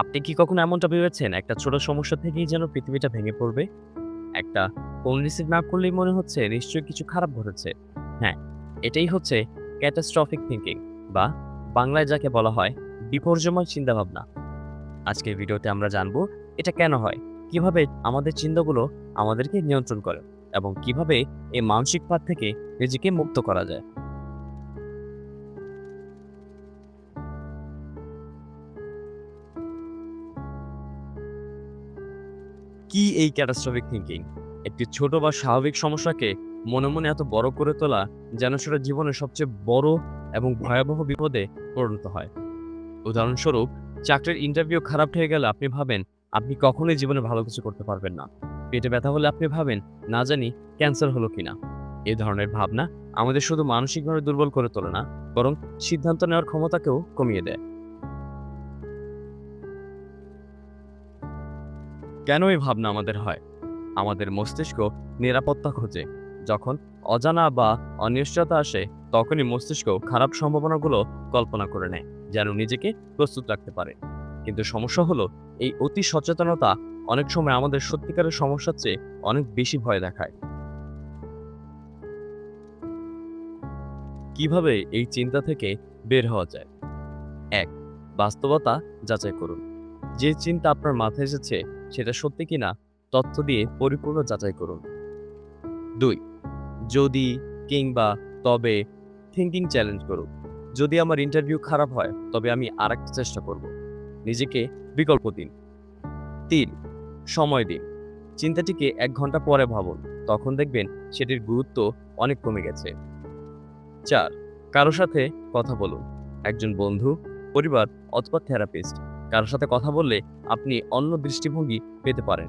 আপনি কি কখনো এমনটা ভেবেছেন? একটা ছোট সমস্যা থেকেই যেন পৃথিবীটা ভেঙে পড়বে? একটা ফোন রিসিভ না করলেই মনে হচ্ছে নিশ্চয়ই কিছু খারাপ ঘটেছে। হ্যাঁ এটাই হচ্ছে ক্যাটাস্ট্রফিক থিঙ্কিং বা বাংলায় যাকে বলা হয় বিপর্যময় চিন্তাভাবনা। আজকের ভিডিওতে আমরা জানব এটা কেন হয়? কীভাবে আমাদের চিন্তাগুলো আমাদেরকে নিয়ন্ত্রণ করে এবং কীভাবে এই মানসিক পাত থেকে নিজেকে মুক্ত করা যায়? কি এই ক্যাটাস্ট্রফিক থিঙ্কিং একটি ছোট বা স্বাভাবিক সমস্যাকে মনে মনে এত বড় করে তোলা যেন সেটা জীবনের সবচেয়ে বড় এবং ভয়াবহ বিপদে পরিণত হয়। উদাহরণস্বরূপ, চাকরির ইন্টারভিউ খারাপ হয়ে গেলে আপনি ভাবেন, আপনি কখনোই জীবনে ভালো কিছু করতে পারবেন না। পেটে ব্যথা হলে আপনি ভাবেন, না জানি ক্যান্সার হলো কিনা। এ ধরনের ভাবনা আমাদের শুধু মানসিকভাবে দুর্বল করে তোলে না, বরং সিদ্ধান্ত নেওয়ার ক্ষমতাকেও কমিয়ে দেয়। কেন এই ভাবনা আমাদের হয়? আমাদের মস্তিষ্ক নিরাপত্তা খোঁজে। যখন অজানা বা অনিশ্চয়তা আসে, তখনই মস্তিষ্ক খারাপ সম্ভাবনাগুলো কল্পনা করে নেয়, যেন নিজেকে প্রস্তুত রাখতে পারে। কিন্তু সমস্যা হলো, এই অতি সচেতনতা অনেক সময় আমাদের সত্যিকারের সমস্যার চেয়ে অনেক বেশি ভয় দেখায়। কীভাবে এই চিন্তা থেকে বের হওয়া যায়? এক, বাস্তবতা যাচাই করুন। যে চিন্তা আপনার মাথায় এসেছে সেটা সত্যি কিনা তথ্য দিয়ে পরিপূর্ণ যাচাই করুন। দুই, যদি কিংবা তবে থিঙ্কিং চ্যালেঞ্জ করুন। যদি আমার ইন্টারভিউ খারাপ হয়, তবে আমি আর একটা চেষ্টা করব। নিজেকে বিকল্প দিন। তিন, সময় দিন। চিন্তাটিকে এক ঘণ্টা পরে ভাবুন, তখন দেখবেন সেটির গুরুত্ব অনেক কমে গেছে। চার, কারও সাথে কথা বলুন। একজন বন্ধু, পরিবার অথবা থেরাপিস্ট কারোর সাথে কথা বললে আপনি অন্য দৃষ্টিভঙ্গি পেতে পারেন।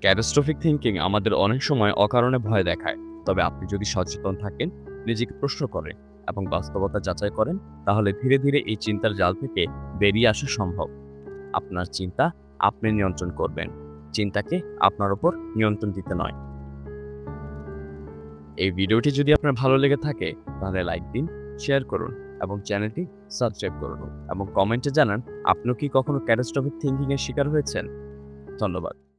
ক্যাটাস্ট্রফিক থিঙ্কিং আমাদের অনেক সময় অকারণে ভয় দেখায়। তবে আপনি যদি সচেতন থাকেন, নিজেকে প্রশ্ন করেন এবং বাস্তবতা যাচাই করেন, তাহলে ধীরে ধীরে এই চিন্তার জাল থেকে বেরিয়ে আসা সম্ভব। আপনার চিন্তা আপনি নিয়ন্ত্রণ করবেন। চিন্তাকে আপনার ওপর নিয়ন্ত্রণ দিতে নয়। এই ভিডিওটি যদি আপনার ভালো লেগে থাকে, তাহলে লাইক দিন শেয়ার করুন। এবং চ্যানেলটি সাবস্ক্রাইব করুন এবং কমেন্টে জানান আপনি কি কখনো ক্যাটাস্ট্রফিক থিঙ্কিংয়ের শিকার হয়েছেন? ধন্যবাদ।